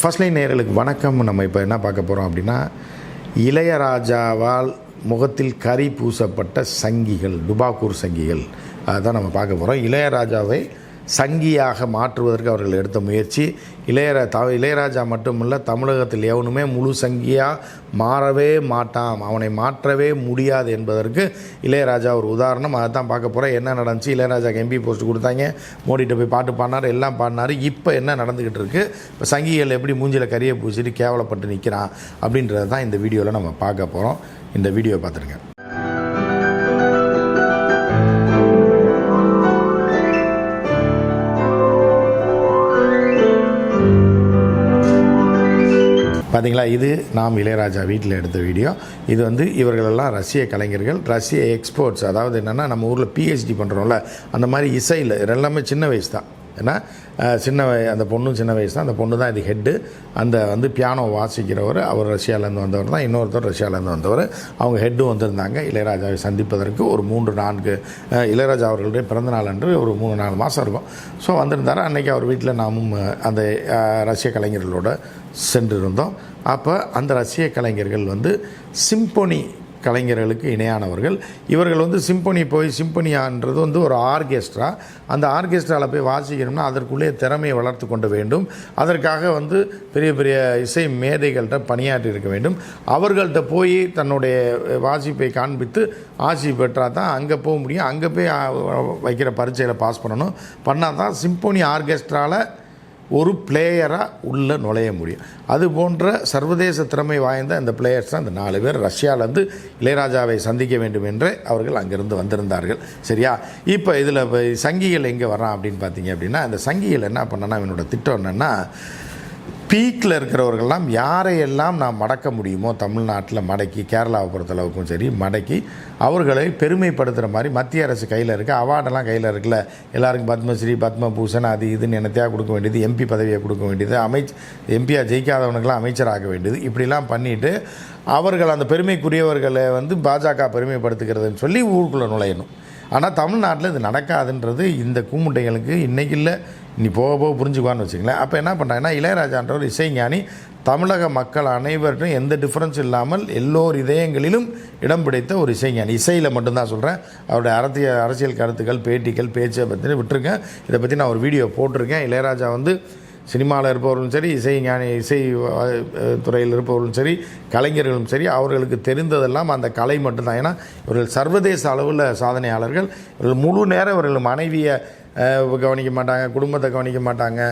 First line நேர்களுக்கு வணக்கம். நம்ம இப்போ என்ன பார்க்க போகிறோம் அப்படின்னா இளையராஜாவால் முகத்தில் கரி பூசப்பட்ட சங்கிகள் டுபாக்கூர் சங்கிகள். அதுதான் நம்ம பார்க்க போகிறோம் இளையராஜாவை சங்கியாக மாற்றுவதற்கு அவர்கள் எடுத்த முயற்சி. இளையரா த இளையராஜா மட்டுமல்ல தமிழகத்தில் எவனுமே முழு சங்கியாக மாறவே மாட்டான் அவனை மாற்றவே முடியாது என்பதற்கு இளையராஜா ஒரு உதாரணம். அதை தான் பார்க்க போகிறேன் என்ன நடந்துச்சு? இளையராஜாக்கு எம்பி போஸ்ட் கொடுத்தாங்க. மோடிகிட்ட போய் பாட்டு பாடினார் எல்லாம் பாடினார். இப்போ என்ன நடந்துக்கிட்டு இருக்குது இப்போ சங்கிகள் எப்படி மூஞ்சில் கரியை பூசிட்டு கேவலப்பட்டு நிற்கிறான் அப்படின்றத தான் இந்த வீடியோவில் நம்ம பார்க்க போகிறோம் இந்த வீடியோ பார்த்துருங்க. பார்த்தீங்களா இது நாம் இளையராஜா வீட்டில் எடுத்த வீடியோ. இது வந்து இவர்களெல்லாம் ரஷ்ய கலைஞர்கள் ரஷ்ய எக்ஸ்போர்ட்ஸ் அதாவது என்னென்னா நம்ம ஊரில் பிஹெச்டி பண்ணுறோம்ல அந்த மாதிரி இசையில் எல்லாமே சின்ன வயசு தான் ஏன்னா சின்ன வய அந்த பொண்ணும் சின்ன வயசு தான் அந்த பொண்ணு தான் இது ஹெட்டு அந்த வந்து பியானோ வாசிக்கிறவர் அவர் ரஷ்யாவிலேருந்து வந்தவர் தான். இன்னொருத்தர் ரஷ்யாவிலேருந்து வந்தவர். அவங்க ஹெட்டும் வந்திருந்தாங்க. இளையராஜாவை சந்திப்பதற்கு ஒரு மூன்று நான்கு இளையராஜா அவர்களுடைய பிறந்தநாள் அன்று ஒரு மூணு நாலு மாதம் இருக்கும். ஸோ வந்திருந்தார். அன்றைக்கி அவர் வீட்டில் நாமும் அந்த ரஷ்ய கலைஞர்களோடு சென்றிருந்தோம். அப்போ அந்த ரஷ்ய கலைஞர்கள் வந்து சிம்பொனி கலைஞர்களுக்கு இணையானவர்கள். இவர்கள் வந்து சிம்பொனி போய் சிம்பொனியான்றது வந்து ஒரு ஆர்கெஸ்ட்ரா. அந்த ஆர்கெஸ்ட்ராவில் போய் வாசிக்கணும்னா அதற்குள்ளே திறமையை வளர்த்து கொண்டு வேண்டும். அதற்காக வந்து பெரிய பெரிய இசை மேதைகள்கிட்ட பணியாற்றி இருக்க வேண்டும். அவர்கள்ட்ட போய் தன்னுடைய வாசிப்பை காண்பித்து ஆசி பெற்றால் தான் அங்கே போக முடியும். அங்கே போய் வைக்கிற பரீட்சையில் பாஸ் பண்ணணும். பண்ணால் தான் சிம்பொனி ஆர்கெஸ்ட்ராவில் ஒரு பிளேயராக உள்ளே நுழைய முடியும். அது போன்ற சர்வதேச திறமை வாய்ந்த அந்த பிளேயர்ஸ் தான் அந்த நாலு பேர். ரஷ்யாவிலேருந்து இளையராஜாவை சந்திக்க வேண்டும் என்று அவர்கள் அங்கிருந்து வந்திருந்தார்கள். சரியா? இப்போ இதில் சங்கிகள் எங்கே வரான் அப்படின்னு பார்த்தீங்க அப்படின்னா அந்த சங்கிகள் என்ன பண்ணனா என்னோட திட்டம் என்னென்னா பீக்கில் இருக்கிறவர்கள்லாம் யாரையெல்லாம் நான் மடக்க முடியுமோ தமிழ்நாட்டில் மடக்கி கேரளாவை பொறுத்தளவுக்கும் சரி மடக்கி அவர்களை பெருமைப்படுத்துகிற மாதிரி மத்திய அரசு கையில் இருக்க. அவார்டெல்லாம் கையில் இருக்குல்ல. எல்லாருக்கும் பத்மஸ்ரீ பத்மபூஷன் அது இதுன்னு என்னத்தையாக கொடுக்க வேண்டியது? எம்பி பதவியை கொடுக்க வேண்டியது. அமைச் எம்பியாக ஜெயிக்காதவனுக்கெல்லாம் அமைச்சராக வேண்டியது. இப்படிலாம் பண்ணிவிட்டு அவர்கள் அந்த பெருமைக்குரியவர்களை வந்து பாஜக பெருமைப்படுத்துகிறதுன்னு சொல்லி ஊருக்குள்ளே நுழையணும். ஆனால் தமிழ்நாட்டில் இது நடக்காதுன்றது இந்த கூமுட்டைகளுக்கு இன்றைக்கி இல்லை. இனி போக போக புரிஞ்சுக்குவான்னு வச்சுங்களேன் அப்போ என்ன பண்ணுறாங்கன்னா இளையராஜான்ற ஒரு இசைஞானி தமிழக மக்கள் அனைவருக்கும் எந்த டிஃப்ரென்ஸ் இல்லாமல் எல்லோர் இதயங்களிலும் இடம் பிடித்த ஒரு இசைஞானி. இசையில் மட்டும்தான் சொல்கிறேன் அவருடைய அரசியல் அரசியல் கருத்துக்கள் பேட்டிகள் பேச்சை பற்றி விட்டுருக்கேன். இதை பற்றி நான் ஒரு வீடியோ போட்டிருக்கேன். இளையராஜா வந்து சினிமாவில் இருப்பவர்களும் சரி இசை ஞானி இசை துறையில் இருப்பவர்களும் சரி கலைஞர்களும் சரி அவர்களுக்கு தெரிந்ததெல்லாம் அந்த கலை மட்டும்தான். ஏன்னா இவர்கள் சர்வதேச அளவில் சாதனையாளர்கள். இவர்கள் முழு நேரம் இவர்கள் மனைவியை கவனிக்க மாட்டாங்க குடும்பத்தை கவனிக்க மாட்டாங்க.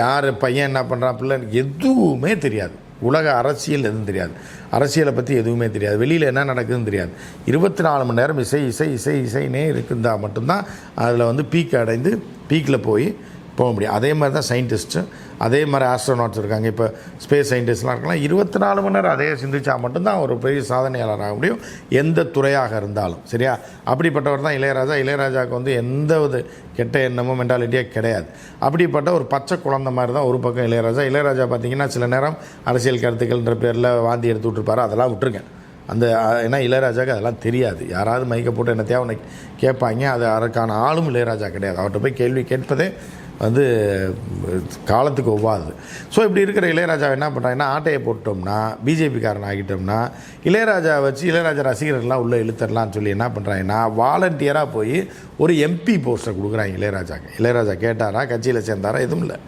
யார் பையன் என்ன பண்ணுறான் பிள்ளை எதுவுமே தெரியாது. உலக அரசியல் எதுவும் தெரியாது. அரசியலை பற்றி எதுவுமே தெரியாது. வெளியில் என்ன நடக்குதுன்னு தெரியாது. இருபத்தி நாலு மணி நேரம் இசை இசை இசை இசைனே இருக்குந்தா மட்டும்தான் அதில் வந்து பீக் அடைந்து பீக்கில் போய் போக முடியும். அதே மாதிரி தான் சயின்டிஸ்ட்டு அதே மாதிரி ஆஸ்ட்ரோநாட்ஸ் இருக்காங்க. இப்போ ஸ்பேஸ் சயின்டிஸ்ட்லாம் இருக்கலாம். இருபத்தி நாலு மணி நேரம் அதே சிந்திச்சா மட்டும்தான் ஒரு பெரிய சாதனையாளர் ஆக முடியும். எந்த துறையாக இருந்தாலும். சரியா? அப்படிப்பட்டவர் தான் இளையராஜா. இளையராஜாவுக்கு வந்து எந்த ஒரு கெட்ட எண்ணமும் மென்டாலிட்டியே கிடையாது. அப்படிப்பட்ட ஒரு பச்சை குழந்தை மாதிரி தான் ஒரு பக்கம் இளையராஜா. இளையராஜா பார்த்திங்கன்னா சில நேரம் அரசியல் கருத்துக்கள்ன்ற பேரில் வாந்தி எடுத்து விட்டுருப்பாரு. அதெல்லாம் விட்டுருங்க. அந்த ஏன்னா இளையராஜாவுக்கு அதெல்லாம் தெரியாது. யாராவது மைக்க போட்டு என்ன தேவை உனக்கு கேட்பாங்க அது அதற்கான ஆளும் இளையராஜா கிடையாது. அவர்கிட்ட போய் கேள்வி கேட்பதே வந்து காலத்துக்கு ஒவ்வாது. ஸோ இப்படி இருக்கிற இளையராஜா என்ன பண்ணுறாங்கன்னா ஆட்டையை போட்டோம்னா பிஜேபிக்காரன் ஆகிட்டோம்னா இளையராஜா வச்சு இளையராஜா ரசிகர்கள்லாம் உள்ளே இழுத்துடலாம்னு சொல்லி என்ன பண்ணுறாங்கன்னா வாலண்டியராக போய் ஒரு எம்பி போஸ்ட்டை கொடுக்குறாங்க இளையராஜாக்கு. இளையராஜா கேட்டாரா? கட்சியில் சேர்ந்தாரா? எதுவும் இல்லை.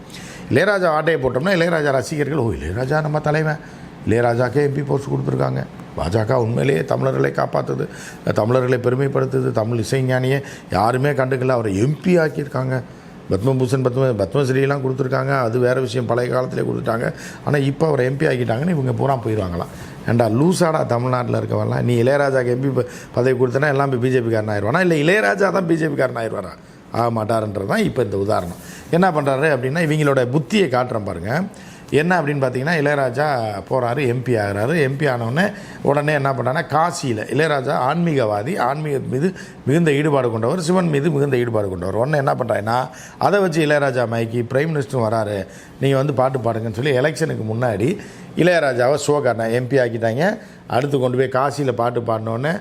இளையராஜா ஆட்டையை போட்டோம்னா இளையராஜா ரசிகர்கள் ஓ இளையராஜா நம்ம தலைவன். இளையராஜாக்கே எம்பி போஸ்ட் கொடுத்துருக்காங்க. பாஜக உண்மையிலேயே தமிழர்களை காப்பாற்றுது தமிழர்களை பெருமைப்படுத்துது. தமிழ் இசைஞானியை யாருமே கண்டுக்கல. அவரை எம்பி ஆக்கியிருக்காங்க. பத்மபூஷன் பத்ம பத்மஸ்ரீலாம் கொடுத்துருக்காங்க. அது வேறு விஷயம். பழைய காலத்திலே கொடுத்துட்டாங்க. ஆனால் இப்போ அவர் எம்பி ஆக்கிட்டாங்கன்னு இவங்க பூரா போயிடுவாங்களாம் ஏண்டா லூசாடா தமிழ்நாட்டில் இருக்கவெல்லாம் நீ இளையராஜாக்கு எம்பி பதவி கொடுத்தனா எல்லாம் இப்போ பிஜேபிக்காரன் ஆயிடுவானா இல்லை இளையராஜா தான் பிஜேபிக்காரன் ஆயிடுவாரா ஆக மாட்டாருன்றது தான் இப்போ இந்த உதாரணம். என்ன பண்ணுறாரு அப்படின்னா இவங்களோட புத்தியை காட்டுறேன் பாருங்கள் என்ன அப்படின்னு பார்த்தீங்கன்னா இளையராஜா போகிறாரு எம்பி ஆகிறாரு. எம்பி ஆனவுடனே உடனே என்ன பண்ணுறாங்கன்னா காசியில் இளையராஜா ஆன்மீகவாதி ஆன்மீக மீது மிகுந்த ஈடுபாடு கொண்டவர் சிவன் மீது மிகுந்த ஈடுபாடு கொண்டவர். உடனே என்ன பண்ணுறாங்கன்னா அதை வச்சு இளையராஜா மைக்கி பிரைம் மினிஸ்டரும் வராரு நீங்கள் வந்து பாட்டு பாடுங்கன்னு சொல்லி எலெக்ஷனுக்கு முன்னாடி இளையராஜாவை ஷோ எம்பி ஆக்கிட்டாங்க. அடுத்து கொண்டு போய் காசியில் பாட்டு பாடினோடனே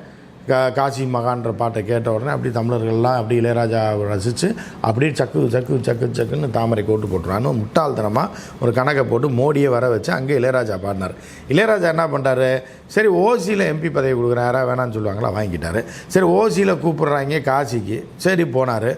கா காசி மகான்ற பாட்டை கேட்ட உடனே அப்படி தமிழர்கள்லாம் அப்படி இளையராஜா ரசித்து அப்படியே சக்கு சக்கு சக்கு சக்குன்னு தாமரை கோட்டு போட்டுருவான்னு முட்டாள்தனமாக ஒரு கணக்கை போட்டு மோடியை வர வச்சு அங்கே இளையராஜா பாடினார். இளையராஜா என்ன பண்ணுறாரு சரி ஓசியில் எம்பி பதவி கொடுக்குறேன் யாராவது வேணாம்னு சொல்லுவாங்களா? வாங்கிட்டாரு. சரி ஓசியில் கூப்பிட்றாங்க காசிக்கு. சரி போனார்.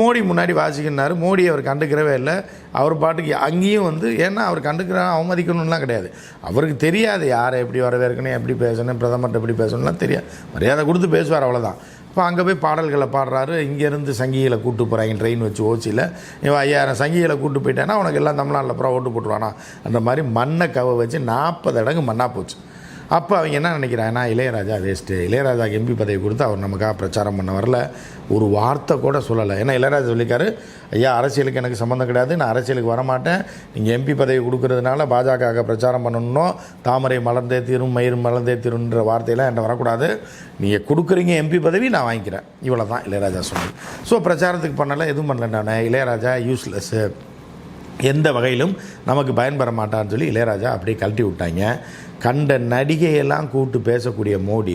மோடி முன்னாடி வாசிக்கினார் மோடி அவர் கண்டுக்கிறவே இல்லை. அவர் பாட்டுக்கு அங்கேயும் வந்து ஏன்னா அவர் கண்டுக்கிற அவமதிக்கணும்லாம் கிடையாது. அவருக்கு தெரியாது யாரை எப்படி வரவேற்கணும் எப்படி பேசணும் பிரதமர்கிட்ட எப்படி பேசணும்லாம் தெரியாது. மரியாதை கொடுத்து பேசுவார் அவ்வளோதான் இப்போ அங்கே போய் பாடல்களை பாடுறாரு. இங்கேருந்து சங்கிகளை கூட்டு போகிறாங்க ட்ரெயின் வச்சு ஓச்சியில் இவன் ஐயாயிரம் சங்கிகளை கூட்டு போயிட்டேன்னா உனக்கு எல்லாம் தமிழ்நாட்டில் அப்புறம் ஓட்டு போட்டுருவானா? அந்த மாதிரி மண்ணை கவ வச்சு நாற்பது இடங்கு மண்ணாக போச்சு. அப்போ அவங்க என்ன நினைக்கிறாங்கன்னா இளையராஜா வேஸ்ட்டு இளையராஜாக்கு எம்பி பதவி கொடுத்து அவர் நமக்காக பிரச்சாரம் பண்ண வரல. ஒரு வார்த்தை கூட சொல்லலை. ஏன்னா இளையராஜா சொல்லிக்காரு ஐயா அரசியலுக்கு எனக்கு சம்மந்தம் கிடையாது. நான் அரசியலுக்கு வரமாட்டேன். நீங்கள் எம்பி பதவி கொடுக்கறதுனால பாஜக பிரச்சாரம் பண்ணணும் தாமரை மலர்ந்தே தீரும் மயிர் மலர்ந்தே தீரும்ன்ற வார்த்தையெல்லாம் என்கிட்ட வரக்கூடாது. நீங்கள் கொடுக்குறீங்க எம்பி பதவி நான் வாங்கிக்கிறேன். இவ்வளோ தான் இளையராஜா சொன்னது. ஸோ பிரச்சாரத்துக்கு பண்ணலை எதுவும் பண்ணலை நான் இளையராஜா யூஸ்லெஸ்ஸு எந்த வகையிலும் நமக்கு பயன்பெற மாட்டான்னு சொல்லி இளையராஜா அப்படியே கழட்டி விட்டாங்க. கண்ட நடிகையெல்லாம் கூப்பிட்டு பேசக்கூடிய மோடி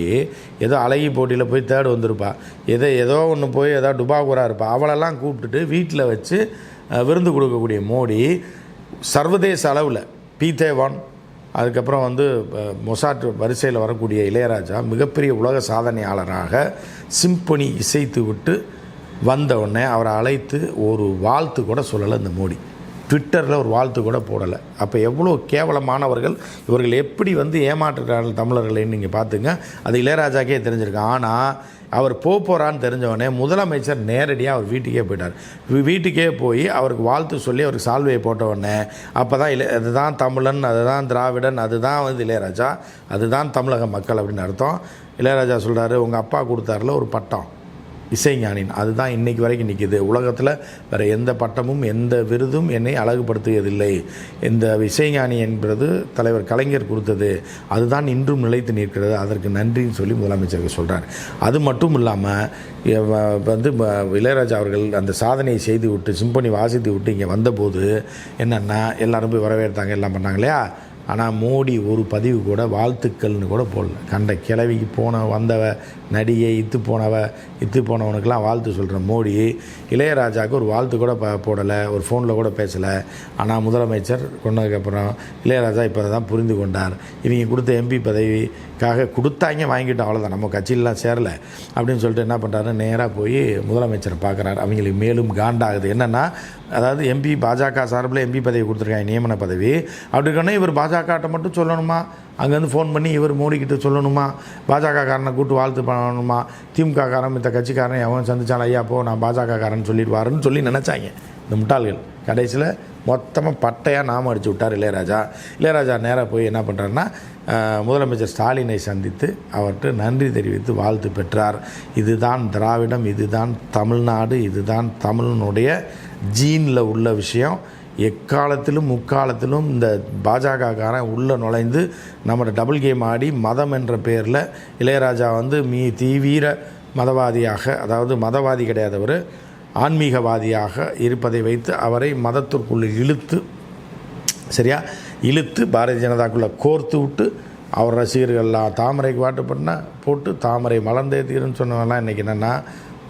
ஏதோ அழகி போட்டியில் போய் தேர்டு வந்திருப்பா. ஏதோ ஏதோ ஒன்று போய் ஏதோ டுபாகுரா இருப்பா. அவளெல்லாம் கூப்பிட்டுட்டு வீட்டில் வச்சு விருந்து கொடுக்கக்கூடிய மோடி சர்வதேச அளவில் பி தேவான் அதுக்கப்புறம் வந்து மொசாட் வரிசையில் வரக்கூடிய இளையராஜா மிகப்பெரிய உலக சாதனையாளராக சிம்பொனி இசைத்து விட்டு வந்த உடனே அவரை அழைத்து ஒரு வாழ்த்து கூட சொல்லலை இந்த மோடி. ட்விட்டரில் ஒரு வாழ்த்து கூட போடலை. அப்போ எவ்வளோ கேவலமானவர்கள் இவர்கள் எப்படி வந்து ஏமாற்றுறார்கள் தமிழர்களைன்னு நீங்கள் பார்த்துங்க. அது இளையராஜாக்கே தெரிஞ்சிருக்கு. ஆனால் அவர் போக போகிறான்னு தெரிஞ்சவொடனே முதலமைச்சர் நேரடியாக அவர் வீட்டுக்கே போயிட்டார். வீட்டுக்கே போய் அவருக்கு வாழ்த்து சொல்லி அவருக்கு சால்வையை போட்டவுடனே அப்போ தான் இளைய அதுதான் தமிழன் அதுதான் திராவிடன் அதுதான் வந்து இளையராஜா அதுதான் தமிழக மக்கள் அப்படின்னு அர்த்தம். இளையராஜா சொல்கிறாரு உங்கள் அப்பா கொடுத்தாருல ஒரு பட்டம். இசைஞானின். அதுதான் இன்னைக்கு வரைக்கும் நிற்கிது உலகத்தில் வேறு எந்த பட்டமும் எந்த விருதும் என்னை அழகுபடுத்தியதில்லை. இந்த இசைஞானி என்பது தலைவர் கலைஞர் கொடுத்தது. அதுதான் இன்றும் நிலைத்து நிற்கிறது. அதற்கு நன்றின்னு சொல்லி முதலமைச்சருக்கு சொல்கிறார் அது மட்டும் இல்லாமல் வந்து இளையராஜா அவர்கள் அந்த சாதனையை செய்து விட்டு சிம்பனி வாசித்து விட்டு இங்கே வந்தபோது என்னென்னா எல்லோரும் போய் வரவேற்றாங்க எல்லாம் பண்ணாங்க இல்லையா? ஆனால் மோடி ஒரு பதிவு கூட வாழ்த்துக்கள்னு கூட போடல. கண்ட கிளவிக்கு போன வந்தவ நடிகை இத்து போனவ இத்து போனவனுக்கெல்லாம் வாழ்த்து சொல்கிற மோடி இளையராஜாவுக்கு ஒரு வாழ்த்து கூட ப போடலை ஒரு ஃபோனில் கூட பேசலை. ஆனால் முதலமைச்சர் கொண்டதுக்கப்புறம் இளையராஜா இப்போ தான் புரிந்து கொண்டார். இவங்க கொடுத்த எம்பி பதவிக்காக கொடுத்தாங்க வாங்கிட்டோம் அவ்வளோதான் நம்ம கட்சியிலலாம் சேரலை அப்படின்னு சொல்லிட்டு என்ன பண்ணுறாரு நேராக போய் முதலமைச்சரை பார்க்குறாரு. அவங்களுக்கு மேலும் காண்டாகுது. என்னென்னா அதாவது எம்பி பாஜக சார்பில் எம்பி பதவி கொடுத்துருக்காங்க நியமன பதவி. அப்படி இருக்கணும் இவர் பாஜகட்ட மட்டும் சொல்லணுமா? அங்கேருந்து ஃபோன் பண்ணி இவர் மோடிக்கிட்ட சொல்லணுமா? பாஜக காரனை கூட்டு வாழ்த்து பண்ணணுமா? திமுக காரன் மித்த கட்சிக்காரன் எவன் சந்திச்சாலும் ஐயா போ நான் பாஜக காரன் சொல்லிடுவாருன்னு சொல்லி நினச்சாங்க. இந்த முட்டாள்கள். கடைசியில் மொத்தமாக பட்டையாக நாம அடிச்சு விட்டார் இளையராஜா. இளையராஜா நேராக போய் என்ன பண்ணுறாருன்னா முதலமைச்சர் ஸ்டாலினை சந்தித்து அவர்கிட்ட நன்றி தெரிவித்து வாழ்த்து பெற்றார். இதுதான் திராவிடம் இதுதான் தமிழ்நாடு இதுதான் தமிழனுடைய ஜீனில் உள்ள விஷயம். எக்காலத்திலும் முக்காலத்திலும் இந்த பாஜகக்காரன் உள்ளே நுழைந்து நம்மளோட டபுள் கேம் ஆடி மதம் என்ற பெயரில் இளையராஜா வந்து மீ தீவிர மதவாதியாக அதாவது மதவாதி கிடையாதவர் ஆன்மீகவாதியாக இருப்பதை வைத்து அவரை மதத்திற்குள் இழுத்து சரியா? இழுத்து பாரதிய ஜனதாக்குள்ளே கோர்த்து விட்டு அவர் ரசிகர்கள்லாம் தாமரைக்கு வாட்டு பண்ண போட்டு தாமரை மலர்ந்தே சொன்னவெல்லாம் இன்றைக்கி என்னென்னா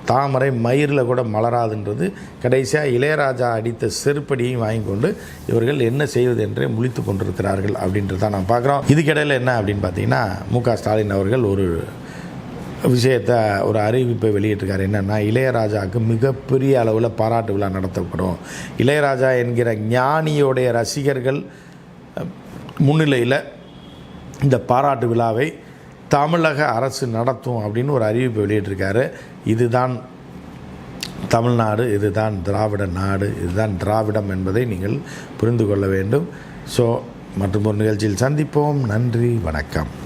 தாமரை மயிரில் கூட மலராதுன்றது. கடைசியாக இளையராஜா அடித்த செருப்படியும் வாங்கி கொண்டு இவர்கள் என்ன செய்வது என்றே முழித்து கொண்டிருக்கிறார்கள் அப்படின்றத நான் பார்க்குறோம். இதுக்கிடையில் என்ன அப்படின்னு பார்த்தீங்கன்னா மு க ஸ்டாலின் அவர்கள் ஒரு விஷயத்தை ஒரு அறிவிப்பை வெளியிட்டிருக்காரு. என்னென்னா இளையராஜாவுக்கு மிகப்பெரிய அளவில் பாராட்டு விழா நடத்தப்படும். இளையராஜா என்கிற ஞானியோடைய ரசிகர்கள் முன்னிலையில் இந்த பாராட்டு விழாவை தமிழக அரசு நடத்தும் அப்படின்னு ஒரு அறிவிப்பை வெளியிட்டிருக்காரு. இதுதான் தமிழ்நாடு இதுதான் திராவிட நாடு இதுதான் திராவிடம் என்பதை நீங்கள் புரிந்து கொள்ள வேண்டும். ஸோ மற்றும் ஒரு நிகழ்ச்சியில் சந்திப்போம். நன்றி வணக்கம்.